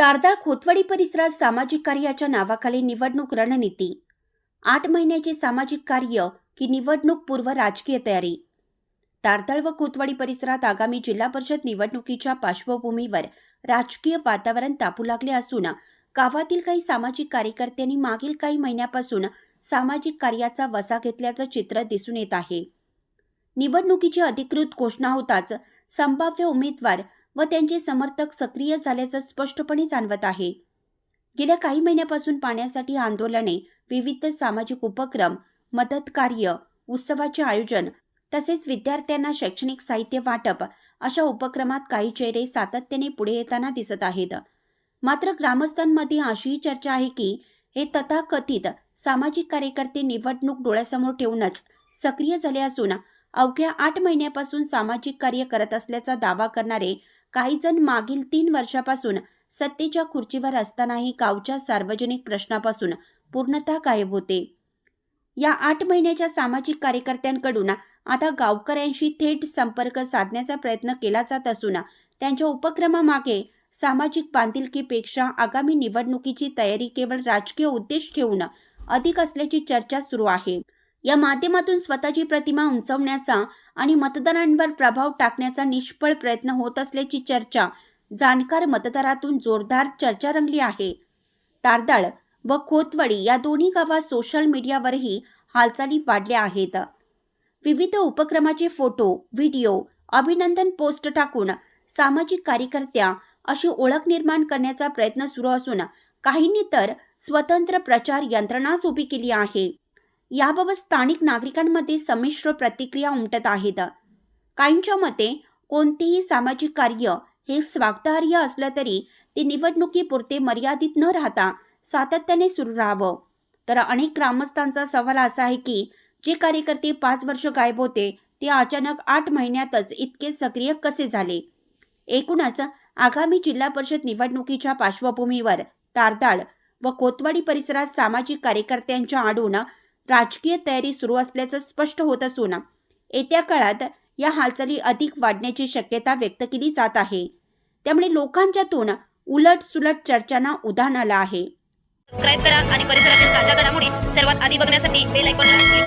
तारदाळ खोतवाडी परिसरात सामाजिक कार्याच्या नावाखाली निवडणूक रणनीती. आठ महिन्याचे सामाजिक कार्य की निवडणूक पूर्व राजकीय तयारी. तारदाळ व खोतवाडी परिसरात आगामी जिल्हा परिषद निवडणुकीच्या पार्श्वभूमीवर राजकीय वातावरण तापू लागले असून गावातील काही सामाजिक कार्यकर्त्यांनी मागील काही महिन्यापासून सामाजिक कार्याचा वसा घेतल्याचं चित्र दिसून येत आहे. निवडणुकीची अधिकृत घोषणा होताच संभाव्य उमेदवार व त्यांचे समर्थक सक्रिय झाल्याचं स्पष्टपणे जाणवत आहे. गेल्या काही महिन्यापासून पाण्यासाठी आंदोलने विविध सामाजिक उपक्रम मदत कार्य उत्सवाचे आयोजन तसेच विद्यार्थ्यांना शैक्षणिक साहित्य वाटप अशा उपक्रमात काही चेहरे सातत्याने पुढे येताना दिसत आहेत. मात्र ग्रामस्थांमध्ये अशीही चर्चा आहे की हे तथाकथित सामाजिक कार्यकर्ते निवडणूक डोळ्यासमोर ठेवूनच सक्रिय झाले असून अवघ्या आठ महिन्यापासून सामाजिक कार्य करत असल्याचा दावा करणारे काही जण मागील तीन वर्षापासून सत्तेच्या खुर्चीवर असतानाही गावच्या सार्वजनिक प्रश्नापासून पूर्णतः गायब होते. या आठ महिन्याच्या सामाजिक कार्यकर्त्यांकडून आता गावकऱ्यांशी थेट संपर्क साधण्याचा प्रयत्न केला जात असून त्यांच्या उपक्रमामागे सामाजिक बांधिलकीपेक्षा आगामी निवडणुकीची तयारी केवळ राजकीय उद्देश ठेवून अधिक असल्याची चर्चा सुरू आहे. या माध्यमातून स्वतःची प्रतिमा उंचवण्याचा आणि मतदारांवर प्रभाव टाकण्याचा निष्फळ प्रयत्न होत असल्याची चर्चा जाणकार मतदारातून जोरदार चर्चा रंगली आहे. तारदाळ व खोतवडी या दोन्ही गावात सोशल मीडियावरही हालचाली वाढल्या आहेत. विविध उपक्रमाचे फोटो व्हिडिओ अभिनंदन पोस्ट टाकून सामाजिक कार्यकर्त्या अशी ओळख निर्माण करण्याचा प्रयत्न सुरू असून काहींनी तर स्वतंत्र प्रचार यंत्रणाच उभी केली आहे. याबाबत स्थानिक नागरिकांमध्ये संमिश्र प्रतिक्रिया उमटत आहेत. काहींच्या मते कोणतेही सामाजिक कार्य हे स्वागतार्ह असलं तरी ते निवडणुकीपुरते मर्यादित न राहता सातत्याने सुरू राहावं. तर अनेक ग्रामस्थांचा सवाल असा आहे की जे कार्यकर्ते पाच वर्ष गायब होते ते अचानक आठ महिन्यातच इतके सक्रिय कसे झाले? एकूणच आगामी जिल्हा परिषद निवडणुकीच्या पार्श्वभूमीवर तारदाळ व कोतवाडी परिसरात सामाजिक कार्यकर्त्यांच्या आडून राजकीय तयारी सुरू असल्याचं स्पष्ट होत असून येत्या काळात या हालचाली अधिक वाढण्याची शक्यता व्यक्त केली जात आहे. त्यामुळे लोकांच्यातून उलट सुलट चर्चांना उधाण आलं आहे. सबस्क्राईब करा आणि परिसरातील ताज्या घडामोडी सर्वात आधी बघण्यासाठी बेल आयकॉनला